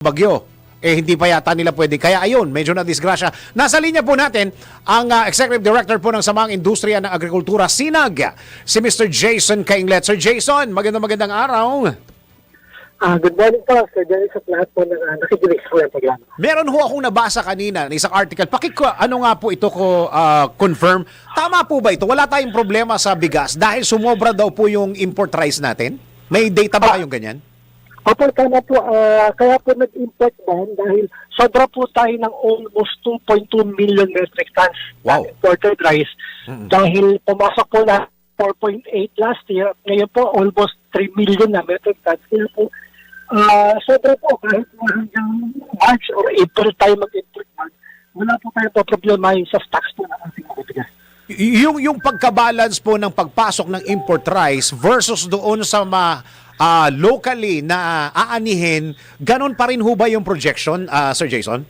bagyo. Eh hindi pa yata nila pwede. Kaya ayun, medyo na disgrasya. Nasa linya po natin ang ah, Executive Director po ng Samang Industriya ng Agrikultura, SINAG, si Mr. Jason Kainglet. Sir Jason, magandang magandang araw. Ah, good morning po, Sir Dennis, at lahat po ng uh, nakikinig sa yung programa. Meron ho akong nabasa kanina ng isang article. Pakik ano nga po ito ko ah, confirm. Tama po ba ito? Wala tayong problema sa bigas dahil sumobra daw po yung import rice natin? May data ba kayong ganyan? Opo, tama po. ah, kaya po nag-import ban dahil sobra po tayo ng almost 2.2 million metric tons Wow. imported rice. Dahil pumasok po na 4.8 last year, ngayon po almost 3 million na metric tons. Kaya po, ah, sobra po kahit hanggang March or April tayo mag-import ban, wala po tayo po problema sa stocks po ng ating. Y- yung yung pagka-balance po ng pagpasok ng import rice versus doon sa ma ah, locally na aanihin, ganun pa rin ho ba yung projection, ah, Sir Jason?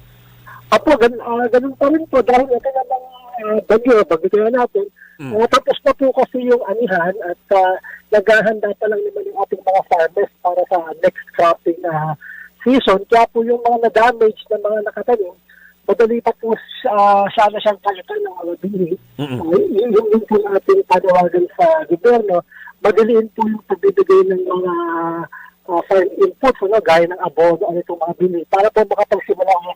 Apo, gan, ah, ganun pa rin po dahil ito namang uh, bagyo, bagyo kaya natin. Ah, tapos na po kasi yung anihan at uh, naghahanda pa lang naman yung ating mga farmers para sa next cropping na season. Kaya po yung mga na-damage na mga nakatanim, madali pa po uh, sana siyang palitan ng mga bili. Mm-mm. Uh, yun din po yung ating panawagan sa gobyerno. Madaliin po yung pagbibigay ng mga uh, farm inputs, ano, gaya ng abono, ano itong mga bili, para po makapagsimula ang,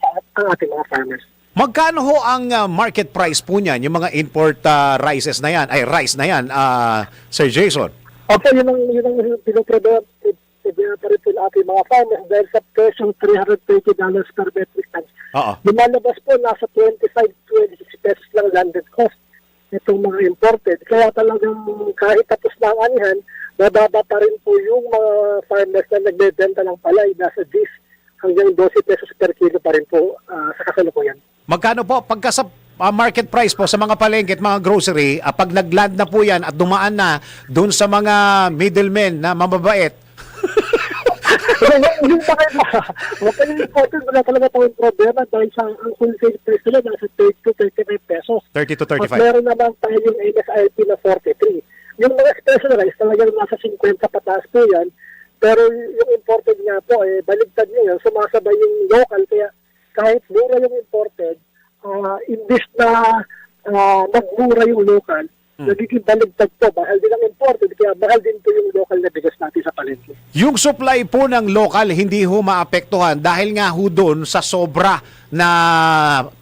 ang ating mga farmers. Magkano ho ang ah, market price po niyan, yung mga import ah, rices na yan, ay rice na yan, ah, Sir Jason? Opo, yun ang, yun ang pinoproduct pa rin po ng ating mga farmers dahil sa presyong $330 per metric ton. Oo. Lumalabas po, nasa 25-26 pesos lang landed cost itong mga imported. Kaya talagang kahit tapos na ang anihan, mababa pa rin po yung mga farmers na nagbebenta ng palay. Nasa 10 hanggang 12 pesos per kilo pa rin po ah, sa kasalukuyan. Magkano po pagka sa ah, market price po sa mga palengke at mga grocery, ah, pag nagland na po yan at dumaan na doon sa mga middlemen na mababait, Yung pa kayo pa, huwag kayo important, wala talaga tayong problema dahil sa ang wholesale price nila nasa 30 to 35 pesos. 30 to At 35. meron naman tayo yung MSRP na 43. Yung mga special rice talagang nasa 50 pataas po yan. Pero yung imported nga po, eh, baligtad niya yun, sumasabay yung local. Kaya kahit mura yung imported, ah imbis na ah, nagmura yung local, nagiging baligtad po. Mahal din ang imported, kaya mahal din po yung local na bigas natin sa palengke. Yung supply po ng local hindi ho maapektuhan dahil nga ho doon sa sobra na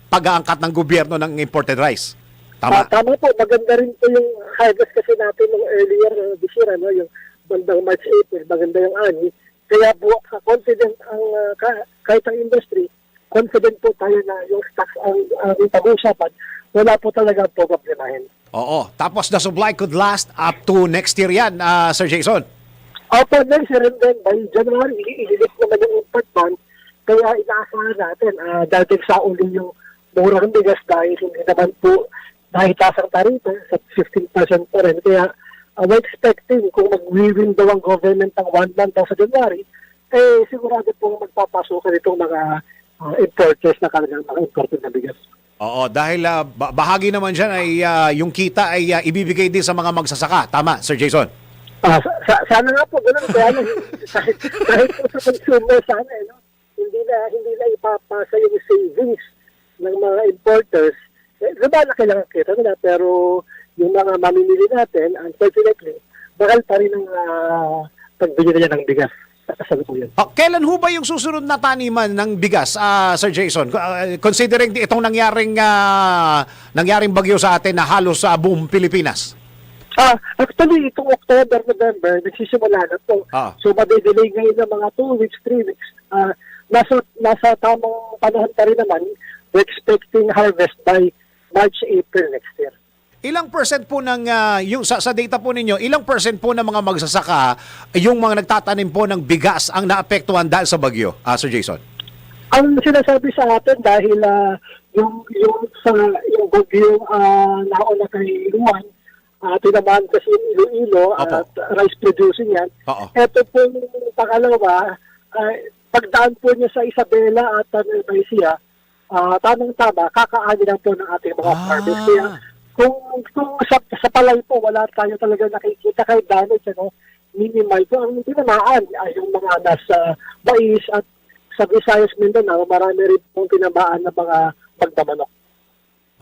pag-aangkat ng gobyerno ng imported rice. Ah, Tama? tama po, maganda rin po yung harvest kasi natin nung earlier uh, this year, ano, yung bandang March, April, maganda yung ani. Kaya po, confident ang, ka- kahit ang industry, confident po tayo na yung stocks ang ang pag-uusapan, wala po talaga po problemahin. Oo. Tapos the supply could last up to next year yan, ah, Sir Jason. Opo, next year and then by January, ililis naman yung import ban. Kaya inaasahan natin, ah dahil sa uli yung murang bigas dahil hindi naman po dahil taas ang taripa sa 15% pa rin. Kaya uh, we're expecting kung mag-win daw ang government ng one month sa January, eh sigurado po magpapasukan itong mga ah, importers na kanilang mga imported na bigas. Oo, dahil ah, ba- bahagi naman dyan ay ah, yung kita ay ah, ibibigay din sa mga magsasaka. Tama, Sir Jason? Ah, sa, sa- sana nga po ganun kaya lang kahit, kahit po sa consumer sana eh, no? hindi na hindi na ipapasa yung savings ng mga importers. Eh, diba na kailangan kita nila pero yung mga mamimili natin unfortunately bakal pa rin ang pagbili nila ng bigas sa kasalukuyan. Ah, kailan ho ba yung susunod na taniman ng bigas, ah, Sir Jason? Ah, considering itong nangyaring ah, nangyaring bagyo sa atin na halos sa buong Pilipinas. Ah, actually, itong October, November, nagsisimula na po. Ah. So, madidelay ngayon ng mga 2 weeks, 3 weeks. Ah, nasa, nasa tamang panahon pa rin naman, we're expecting harvest by March, April next year. Ilang percent po ng ah, yung sa, sa data po ninyo, ilang percent po ng mga magsasaka yung mga nagtatanim po ng bigas ang naapektuhan dahil sa bagyo, ah, Sir Jason? Ang sinasabi sa atin dahil ah, yung yung sa yung bagyo uh, nauna kay Juan, uh, tinamaan kasi yung Iloilo Opo. at rice producing yan. Oo. Ito po yung pangalawa, ah, pagdaan po niya sa Isabela at uh, Nueva Ecija, ah, tamang-tama, kakaani lang po ng ating mga Ah. farmers. Kaya kung, kung sa, sa palay po, wala tayo talaga nakikita kahit damage, ano, minimal po. Ang tinamaan ay yung mga nasa mais at sa Visayas Mindanao, marami rin pong tinabaan ng mga magdamanok.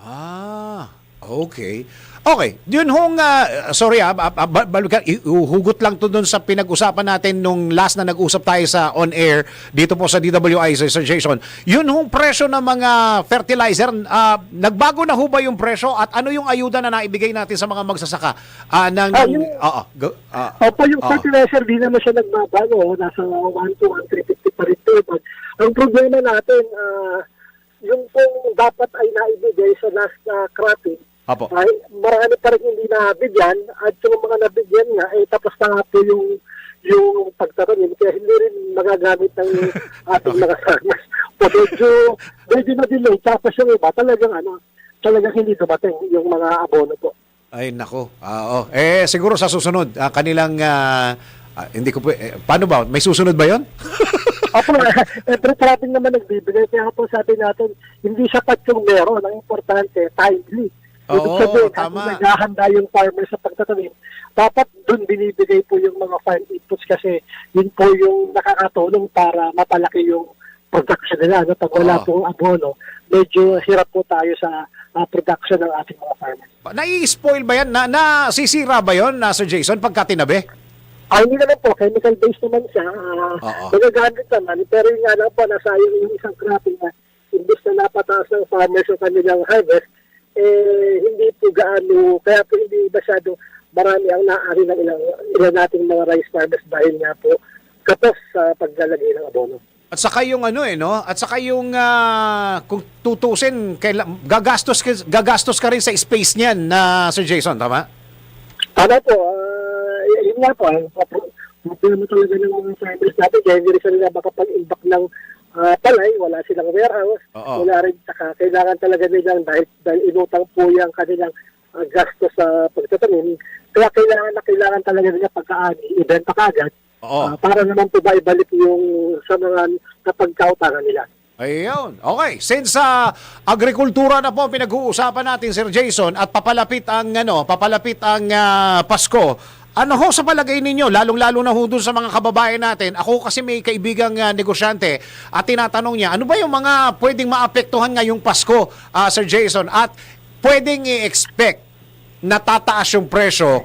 Ah, okay. Okay, yun hong, ah, sorry ah, ba- balikan, hugot lang to dun sa pinag-usapan natin nung last na nag-usap tayo sa on-air dito po sa DWI, Jason. Yun hong presyo ng mga fertilizer, ah, nagbago na ho ba yung presyo at ano yung ayuda na naibigay natin sa mga magsasaka? Ah, ng, Ah, yung- Oo, go- ah, Opo, yung Oo. fertilizer, di naman siya nagbabago. Nasa 1 to 1,350 pa rin. But ang problema natin, ah, yung pong dapat ay naibigay sa last na cropping, Apo. ay marami pa rin hindi nabigyan at yung mga nabigyan nga, ay tapos na nga po yung yung pagtatanim kaya hindi rin magagamit ng ating mga farmers. So medyo, medyo na-delay. Tapos yung iba, talagang ano, talagang hindi dumating yung mga abono po. Ay nako. Ah, oh. Eh siguro sa susunod ah, kanilang ah, ah, hindi ko po eh, paano ba? May susunod ba 'yon? Opo, eh, pero parating naman nagbibigay. Kaya po sabi natin, hindi sapat yung meron. Ang importante, timely. Oo, sabihin, tama. naghahanda yung farmer sa pagtatanim, dapat dun binibigay po yung mga farm inputs kasi yun po yung nakakatulong para mapalaki yung production nila. No? Pag wala Oo. pong abono, medyo hirap po tayo sa ah, production ng ating mga farmer. Nai-spoil ba 'yan? Na, nasisira ba 'yon, na Sir Jason pagka tinabi? Ay, hindi naman po, chemical-based naman siya. Uh, Oo. Nagagamit naman, pero yun nga lang po, nasayang yung isang cropping na imbis na napataas ng farmers yung kanilang harvest, eh, hindi po gaano, kaya po hindi masyado marami ang naari ng ilang, ilan nating mga rice farmers dahil nga po kapos sa paglalagay ng abono. At saka yung ano eh no, at saka yung ah, kung tutusin kaila, gagastos ka- gagastos ka rin sa space niyan na Sir Jason, tama? Ano po, ah, yun nga po, pro- problema talaga ng mga farmers natin, kaya hindi rin sila makapag-imbak ng ah, palay, wala silang warehouse, Oo. wala rin, saka kailangan talaga nilang dahil, dahil inutang po yung kanilang ah, gasto sa pagtatanim, kaya kailangan na kailangan talaga nila pagkaani, ibenta kagad, Oo. ah, para naman po ba ibalik yung sa mga napagkautangan nila. Ayun. Okay, since sa agrikultura na po pinag-uusapan natin Sir Jason at papalapit ang ano, papalapit ang ah, Pasko. Ano ho sa palagay ninyo, lalong-lalo na ho dun sa mga kababayan natin. Ako kasi may kaibigang ah, negosyante at tinatanong niya, ano ba yung mga pwedeng maapektuhan ngayong Pasko, ah, Sir Jason? At pwedeng i-expect na tataas yung presyo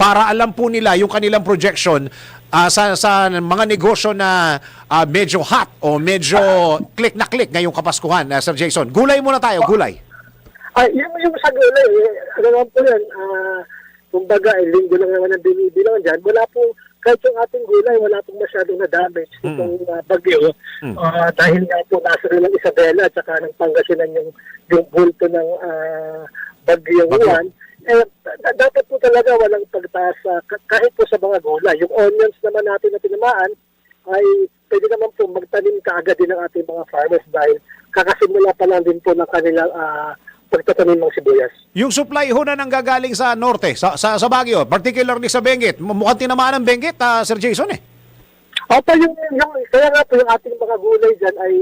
para alam po nila yung kanilang projection ah, sa, sa mga negosyo na ah, medyo hot o medyo click na click ngayong Kapaskuhan, ah, Sir Jason. Gulay muna tayo, gulay. Ay, yung, yung sa gulay, eh, ano po yan, ah, kumbaga, eh, linggo lang naman ang binibilang dyan. Wala po, kahit yung ating gulay, wala pong masyadong na-damage itong ah, bagyo. Ah, dahil nga po nasa rin ng Isabela at saka ng Pangasinan yung, yung bulto ng bagyong Bagyo. Juan. Eh, da- dapat po talaga walang pagtaas ka- kahit po sa mga gulay. Yung onions naman natin na tinamaan, ay pwede naman po magtanim kaagad din ng ating mga farmers dahil kakasimula pa lang din po ng kanilang ah, pagtatanim ng sibuyas. Yung supply ho na nanggagaling sa norte, sa, sa, sa Baguio, particularly sa Benguet. Mukhang tinamaan ng Benguet, ah, Sir Jason eh. Opo, yung, yung, kaya nga po yung ating mga gulay dyan ay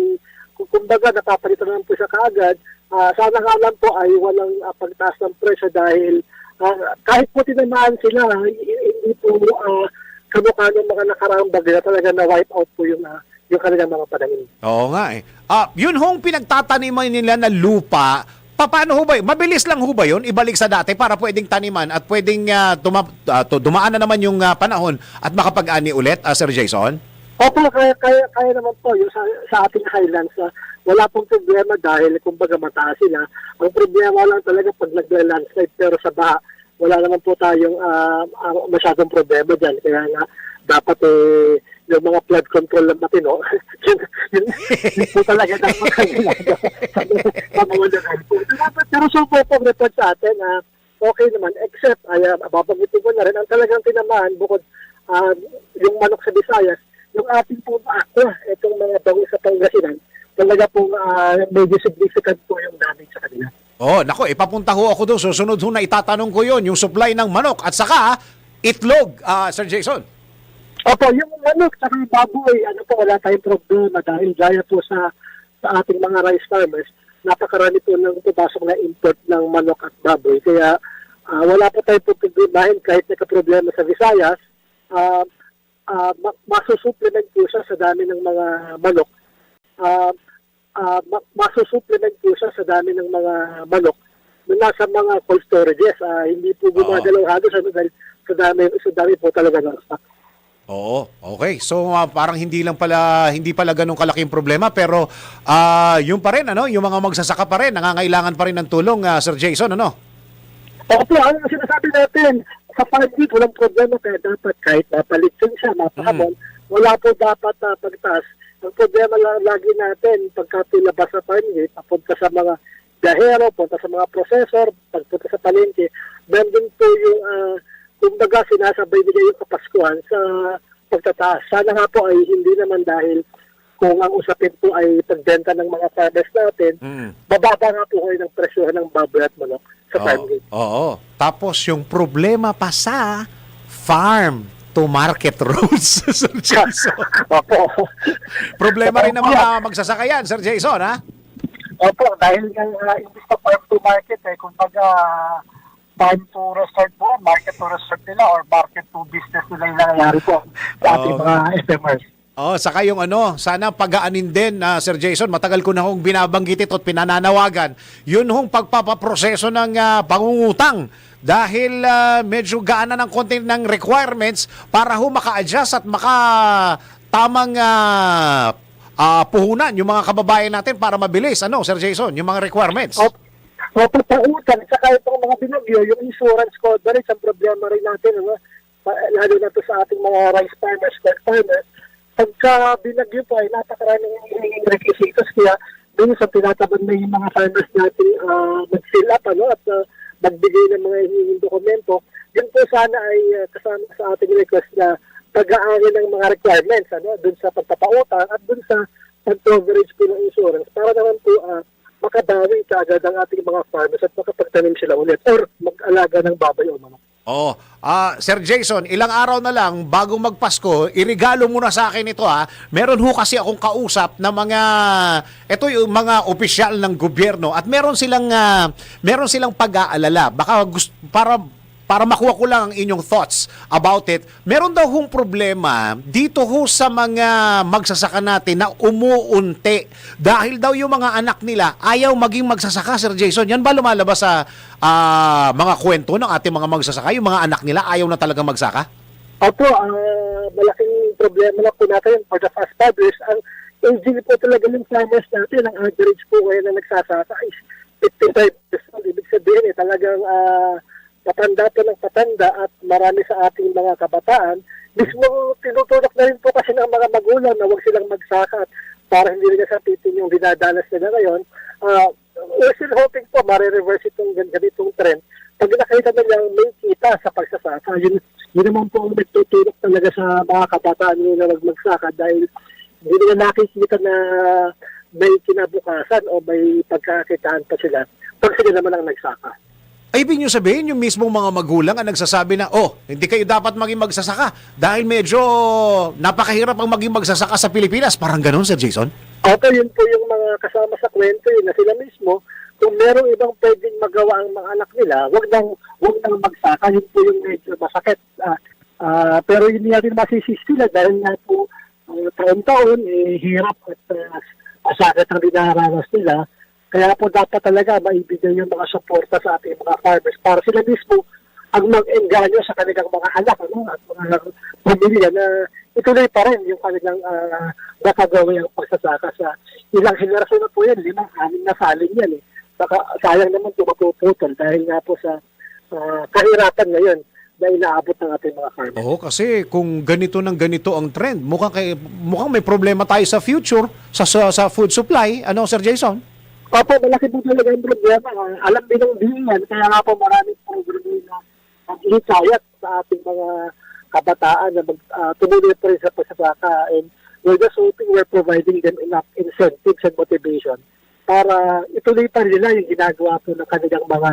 kumbaga napapalitan naman po siya kaagad. Ah, sana nga lang po ay walang ah, pagtaas ng presyo dahil ah, kahit po tinamaan sila, hi- hindi po uh, kamukha ng mga nakaraang bagyo talaga na wipe out po yung, ah, yung kanilang mga pananim. Oo nga eh. Ah, yun hong pinagtataniman nila na lupa, pa- paano ho ba yun? Mabilis lang ho ba yun? Ibalik sa dati para pwedeng taniman at pwedeng ah, tuma- to- dumaan na naman yung ah, panahon at makapag-ani ulit, ah, Sir Jason? Opo, kaya, kaya, kaya naman po yung sa, sa ating highlands, ah, wala pong problema dahil kumbaga mataas sila. Ang problema lang talaga pag nagla-landslide pero sa baha, wala naman po tayong ah, masyadong problema dyan. Kaya nga, dapat eh, yung mga flood control lang natin, no? yun, yun, po talaga dapat sa mga- po. Dapat, pero so po po report sa atin, ah, okay naman, except, ay, uh, babanggitin ko na rin, ang talagang tinamaan, bukod ah, yung manok sa Visayas, yung ating pong aqua, itong mga bango sa Pangasinan, talaga pong ah, medyo significant po yung damage sa kanila. Oh, nako, ipapunta ho ako doon. Susunod ho na itatanong ko yon yung supply ng manok at saka itlog, ah, Sir Jason. Opo, yung manok sa baboy, ano po, wala tayong problema dahil gaya po sa, sa ating mga rice farmers, napakarami po ng pupasok na import ng manok at baboy. Kaya ah, wala po tayong problemahin kahit nagka-problema sa Visayas. Ah, ma- masusupplement po siya sa dami ng mga manok. Ah, ma- masusupplement po siya sa dami ng mga manok na nasa mga cold storages. Ah, hindi po gumagalaw halos ano dahil sa dami, sa dami po talaga ng stock. Oo, okay. So ah, parang hindi lang pala hindi pala ganun kalaking problema pero ah yung pa rin ano, yung mga magsasaka pa rin nangangailangan pa rin ng tulong ah, Sir Jason ano? Opo, ano ang sinasabi natin, sa gate, walang problema kaya dapat kahit mapalitsin siya, mapahamon, wala po dapat uh, pagtaas. Ang problema lang lagi natin, pagka pinabas sa farm gate, papunta sa mga gahero, punta sa mga processor, pagpunta sa palengke, nandun po yung, uh, kumbaga sinasabay nila yung kapaskuhan sa pagtataas. Sana nga po ay hindi naman dahil kung ang usapin po ay pagbenta ng mga farmers natin, Mm. bababa nga po kayo ng presyo ng baboy at manok sa farm Oo. gate. Oo. Tapos yung problema pa sa farm to market roads, Sir Jason. Opo. Problema rin ng mga magsasaka yan, Sir Jason, ha? Opo, dahil nga uh, imbis na farm to market, eh, kumbaga farm to resort po, market to resort nila or market to business nila yung nangyayari po sa ating Oo. mga FMRs. Oh, saka yung ano, sana pagaanin din na Sir Jason, matagal ko na hong binabanggit ito at pinananawagan. Yun hong pagpapaproseso ng ah, pangungutang dahil ah, medyo gaan na ng konti ng requirements para ho maka-adjust at maka tamang ah, ah, puhunan yung mga kababayan natin para mabilis. Ano, Sir Jason, yung mga requirements? Opo. Opo, pautan, saka itong mga binagyo, yung insurance coverage, ang problema rin natin, ano, lalo na to sa ating mga rice farmers, corn farmers, pagka binagyo po ay napakaraming hihinging requisitos, kaya dun sa tinataban na yung mga farmers natin uh, mag-fill up ano, at uh, magbigay ng mga hihinging dokumento, yun po sana ay uh, kasama sa ating request na pag-aari ng mga requirements ano, dun sa pagpapautang at dun sa pag-coverage po ng insurance. Para naman po uh, makabawi kaagad ang ating mga farmers at makapagtanim sila ulit or mag-alaga ng baboy o manok. Oh, ah Sir Jason, ilang araw na lang bago magpasko, irigalo mo na sa akin ito ha. Meron ho kasi akong kausap na mga ito yung mga opisyal ng gobyerno at meron silang ah, meron silang pag-aalala. Baka gusto para para makuha ko lang ang inyong thoughts about it. Meron daw hong problema dito ho sa mga magsasaka natin na umuunti. Dahil daw yung mga anak nila ayaw maging magsasaka, Sir Jason. Yan ba lumalabas sa ah, mga kwento ng ating mga magsasaka? Yung mga anak nila ayaw na talagang magsaka? Opo, ang malaking problema na po natin for the fast fathers, ang aging po talaga ng farmers natin, ang average po ngayon na nagsasaka is 55 years old. Ibig sabihin eh, talagang ah, patanda po ng patanda at marami sa ating mga kabataan. Mismo tinutulak na rin po kasi ng mga magulang na huwag silang magsaka at para hindi nila sapitin yung dinadanas nila ngayon. Ah, we're still hoping po marireverse itong gan- ganitong trend. Pag nakita na nilang may kita sa pagsasaka, yun, yun naman po ang nagtutulak talaga sa mga kabataan nila na magsaka dahil hindi nila nakikita na may kinabukasan o may pagkakitaan pa sila pag sila naman ang nagsaka. Ay, ibig nyo sabihin, yung mismong mga magulang ang nagsasabi na, oh, hindi kayo dapat maging magsasaka dahil medyo napakahirap ang maging magsasaka sa Pilipinas. Parang ganun, Sir Jason? Opo, yun po yung mga kasama sa kwento yun na sila mismo, kung merong ibang pwedeng magawa ang mga anak nila, wag nang, wag nang magsaka, yun po yung medyo masakit. Ah, ah, pero hindi natin masisisi sila dahil nga po uh, taon-taon, eh, hirap at uh, masakit ang dinaranas nila. Kaya po dapat talaga maibigay yung mga suporta sa ating mga farmers para sila mismo ang mag-engganyo sa kanilang mga anak ano, at mga pamilya na ituloy pa rin yung kanilang uh, nakagawin ang pagsasaka sa ilang henerasyon na po yan, limang, anim na saling yan eh. Saka, sayang naman ito mapuputol dahil nga po sa ah, kahirapan ngayon na inaabot ng ating mga farmers. Oo, kasi kung ganito ng ganito ang trend, mukhang, kay, mukhang may problema tayo sa future, sa, sa, sa food supply. Ano, Sir Jason? Opo, malaki po talaga yung problema. Alam din ng diyan, kaya nga po maraming programa na naghihikayat sa ating mga kabataan na mag, ah, tumuloy pa rin sa pagsasaka. And we're just hoping we're providing them enough incentives and motivation para ituloy pa nila yung ginagawa po ng kanilang mga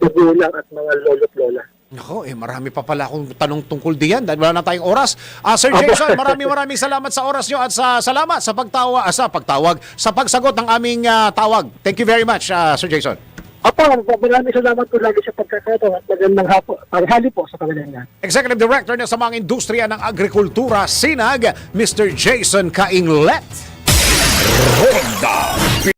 magulang at mga lolo't lola. Nako, eh marami pa pala akong tanong tungkol diyan dahil wala na tayong oras. Uh, Sir Jason, maraming maraming salamat sa oras nyo at sa salamat sa pagtawa ah, sa pagtawag sa pagsagot ng aming uh, tawag. Thank you very much, uh, Sir Jason. Opo, maraming salamat po lagi sa pagkakataon at magandang hapo, paghali po sa kanilang Executive Director ng Samang Industriya ng Agrikultura, Sinag, Mr. Jason Kainglet. Ronda!